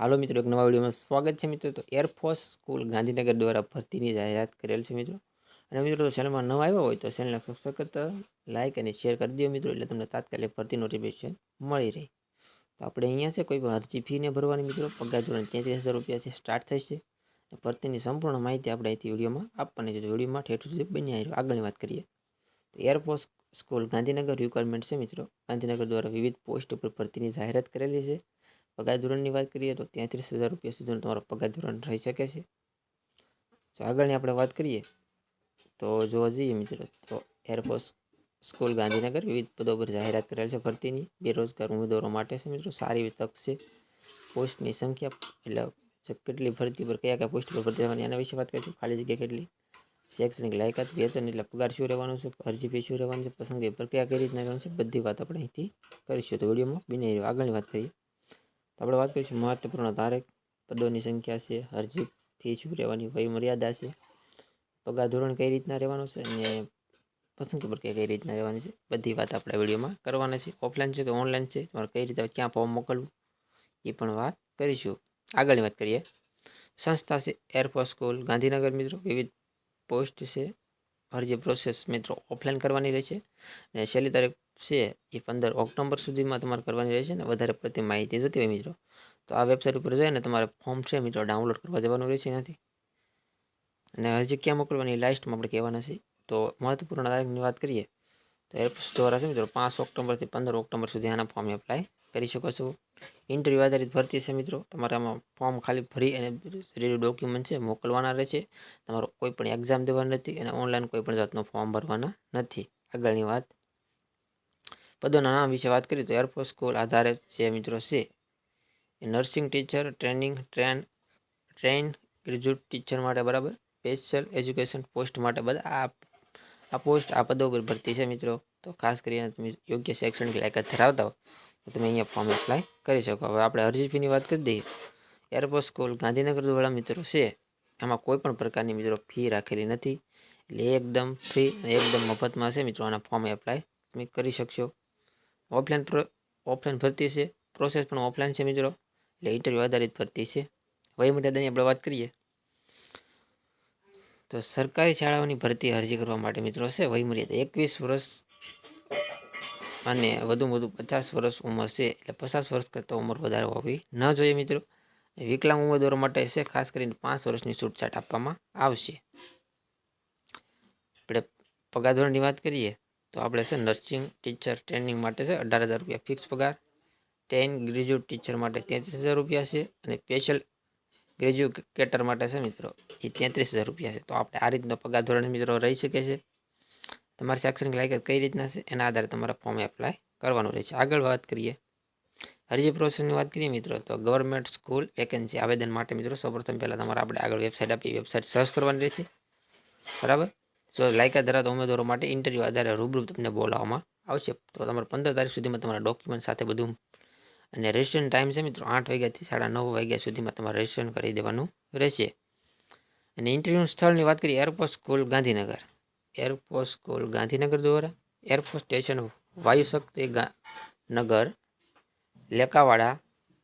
હાલો મિત્રો, એક નવા વિડીયોમાં સ્વાગત છે મિત્રો. તો એરફોર્સ સ્કૂલ ગાંધીનગર દ્વારા ભરતીની જાહેરાત કરેલ છે મિત્રો. અને મિત્રો ચેનલમાં નવા આવ્યા હોય તો ચેનલને સબસ્ક્રાઈબ લાઇક અને શેર કરી દો મિત્રો, એટલે તમને તાત્કાલિક ભરતી નોટિફિકેશન મળી રહે. તો આપણે અહીંયા છે, કોઈ પણ અરજી ફીને ભરવાની મિત્રો. પગાર ધોરણ તેત્રીસ હજાર રૂપિયા છે સ્ટાર્ટ થશે અને ભરતીની સંપૂર્ણ માહિતી આપણે અહીંથી વિડીયોમાં આપવાની છે. વિડીયોમાં ઠેઠ સુધી બની આવી આગળની વાત કરીએ. તો એરફોર્સ સ્કૂલ ગાંધીનગર રિક્વાયરમેન્ટ છે મિત્રો. ગાંધીનગર દ્વારા વિવિધ પોસ્ટ ઉપર ભરતીની જાહેરાત કરેલી છે. પગાર ધોરણની વાત કરીએ તો તેત્રીસ હજાર રૂપિયા સુધીનો તમારો પગાર ધોરણ રહી શકે છે. જો આગળની આપણે વાત કરીએ તો જોવા જઈએ મિત્રો, તો એરફોર્સ સ્કૂલ ગાંધીનગર વિવિધ પદો પર જાહેરાત કરેલ છે ભરતીની. બેરોજગાર ઉમેદવારો માટે છે મિત્રો, સારી એવી તક છે. પોસ્ટની સંખ્યા એટલે જે કેટલી ભરતી પર કયા કયા પોસ્ટ પર ભરતી થવાની એના વિશે વાત કરીશું. ખાલી જગ્યા કેટલી? શૈક્ષણિક લાયકાત, વેતન એટલે પગાર શું રહેવાનું છે? અરજી ફી શું રહેવાનું છે? પસંદગી પ્રક્રિયા કઈ રીતના રહેવાની છે? બધી વાત આપણે અહીંથી કરીશું. તો વિડીયોમાં બની આગળની વાત કરીએ. તો આપણે વાત કરીશું મહત્વપૂર્ણ તારીખ. પદોની સંખ્યા છે અરજી ફી શું રહેવાની વય મર્યાદા છે. પગાર ધોરણ કઈ રીતના રહેવાનું છે અને પસંદગી પ્રક્રિયા કઈ રીતના રહેવાની છે. બધી વાત આપણે વિડીયોમાં કરવાના છે ઓફલાઈન છે કે ઓનલાઈન છે? તમારે કઈ રીતે, ક્યાં ફોર્મ મોકલવું? એ પણ વાત કરીશું. આગળની વાત કરીએ. સંસ્થા છે એરફોર્સ સ્કૂલ ગાંધીનગર મિત્રો, વિવિધ પોસ્ટ છે. અરજી પ્રોસેસ મિત્રો ઓફલાઈન કરવાની રહેશે. અને છેલ્લી તારીખ છે એ પંદર ઓક્ટોબર સુધીમાં તમારે કરવાની રહેશે ને વધારે પડતી માહિતી જોતી હોય મિત્રો. તો આ વેબસાઇટ ઉપર જઈને તમારે ફોર્મ છે મિત્રો ડાઉનલોડ કરવા જવાનું રહેશે એનાથી. અને હજી ક્યાં મોકલવાની લાસ્ટમાં આપણે કહેવાના છે. તો મહત્વપૂર્ણ તારીખની વાત કરીએ તો એપ્સ દ્વારા છે મિત્રો પાંચ ઓક્ટોબરથી પંદર ઓક્ટોબર સુધી આના ફોર્મ એપ્લાય કરી શકો છો. ઇન્ટરવ્યૂ આધારિત ભરતી છે મિત્રો. તમારે આમાં ફોર્મ ખાલી ભરી અને રેડી ડોક્યુમેન્ટ છે મોકલવાના રહેશે. તમારો કોઈ પણ એક્ઝામ દેવાની નથી અને ઓનલાઈન કોઈ પણ જાતનું ફોર્મ ભરવાના નથી. આગળની વાત પદોના નામ વિશે વાત કરીએ તો એરફોર્સ સ્કૂલ આધારિત જે મિત્રો છે, એ nursing teacher training train train graduate teacher માટે બરાબર સ્પેશિયલ એજ્યુકેશન પોસ્ટ માટે બધા આ આ પોસ્ટ આ પદો પર ભરતી છે મિત્રો. તો ખાસ કરીને તમે યોગ્ય શૈક્ષણિક લાયકાત ધરાવતા હો, તો તમે અહીંયા ફોર્મ એપ્લાય કરી શકો. હવે આપણે અરજી ફીની વાત કરી દઈએ. એરફોર્સ સ્કૂલ ગાંધીનગર દ્વારા મિત્રો છે, એમાં કોઈ પણ પ્રકારની મિત્રો ફી રાખેલી નથી. એટલે એકદમ ફ્રી અને એકદમ મફતમાં છે મિત્રો, આના ફોર્મ એપ્લાય તમે કરી શકશો. ઓફલાઈન ઓફલાઈન ભરતી છે. પ્રોસેસ પણ ઓફલાઈન છે મિત્રો. એટલે ઇન્ટરવ્યૂ આધારિત ભરતી છે. વયમર્યાદાની આપણે વાત કરીએ. તો સરકારી શાળાઓની ભરતી અરજી કરવા માટે મિત્રો છે વયમર્યાદા એકવીસ વર્ષ અને વધુ વધુ પચાસ વર્ષ ઉંમર છે. એટલે પચાસ વર્ષ કરતાં ઉંમર વધારે હોવી ન જોઈએ મિત્રો. વિકલાંગ ઉમેદવારો માટે છે ખાસ કરીને પાંચ વર્ષની છૂટછાટ આપવામાં આવશે. આપણે પગાર ધોરણની વાત કરીએ. તો આપણે છે નર્સિંગ ટીચર ટ્રેનિંગ માટે છે અઢાર હજાર રૂપિયા ફિક્સ પગાર. ટેન ગ્રેજ્યુએટ ટીચર માટે તેત્રીસ હજાર રૂપિયા છે અને સ્પેશિયલ ગ્રેજ્યુકેટર માટે છે મિત્રો એ તેત્રીસ હજાર રૂપિયા છે. તો આપણે આ રીતનો પગાર ધોરણ મિત્રો રહી શકે છે. તમારી શૈક્ષણિક લાયકાત કઈ રીતના છે એના આધારે તમારે ફોર્મ એપ્લાય કરવાનું રહેશે. આગળ વાત કરીએ. અરજી પ્રોસેસની વાત કરીએ મિત્રો તો ગવર્મેન્ટ સ્કૂલ વેકેન્સી આવેદન માટે મિત્રો સૌપ્રથમ પહેલાં તમારે આપણે આગળ વેબસાઇટ આપી વેબસાઇટ સર્ચ કરવાની રહેશે. બરાબર? જો લાયકાત ધરાવતા ઉમેદવારો માટે ઇન્ટરવ્યૂ આધારે રૂબરૂ તમને બોલાવવામાં આવશે. તો તમારે પંદર તારીખ સુધીમાં તમારા ડોક્યુમેન્ટ સાથે બધું અને રજિસ્ટ્રેશન ટાઈમ છે મિત્રો આઠ વાગ્યાથી સાડા નવ વાગ્યા સુધીમાં તમારે રજિસ્ટ્રેશન કરી દેવાનું રહેશે. અને ઇન્ટરવ્યૂ સ્થળની વાત કરીએ airport school Gandhinagar. Air force school Gandhinagar દ્વારા air force station Vayu Shakti Nagar, Lekawada,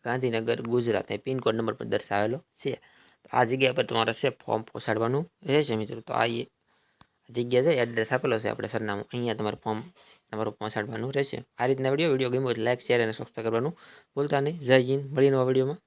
Gandhinagar, Gujarat એ પિનકોડ નંબર પર દર્શાવેલો છે. આ જગ્યા પર તમારે છે ફોર્મ પહોંચાડવાનું રહેશે મિત્રો. તો આ જગ્યા છે એડ્રેસ આપેલો છે આપણે સરનામું. અહીંયા તમારે ફોર્મ તમારું પહોંચાડવાનું રહેશે. આ રીતના વીડિયો વીડિયો ગમ્યો લાઈક શેર અને સબસ્ક્રાઈબ કરવાનું ભૂલતા નહીં. જય હિન્દ મળીને વિડીયોમાં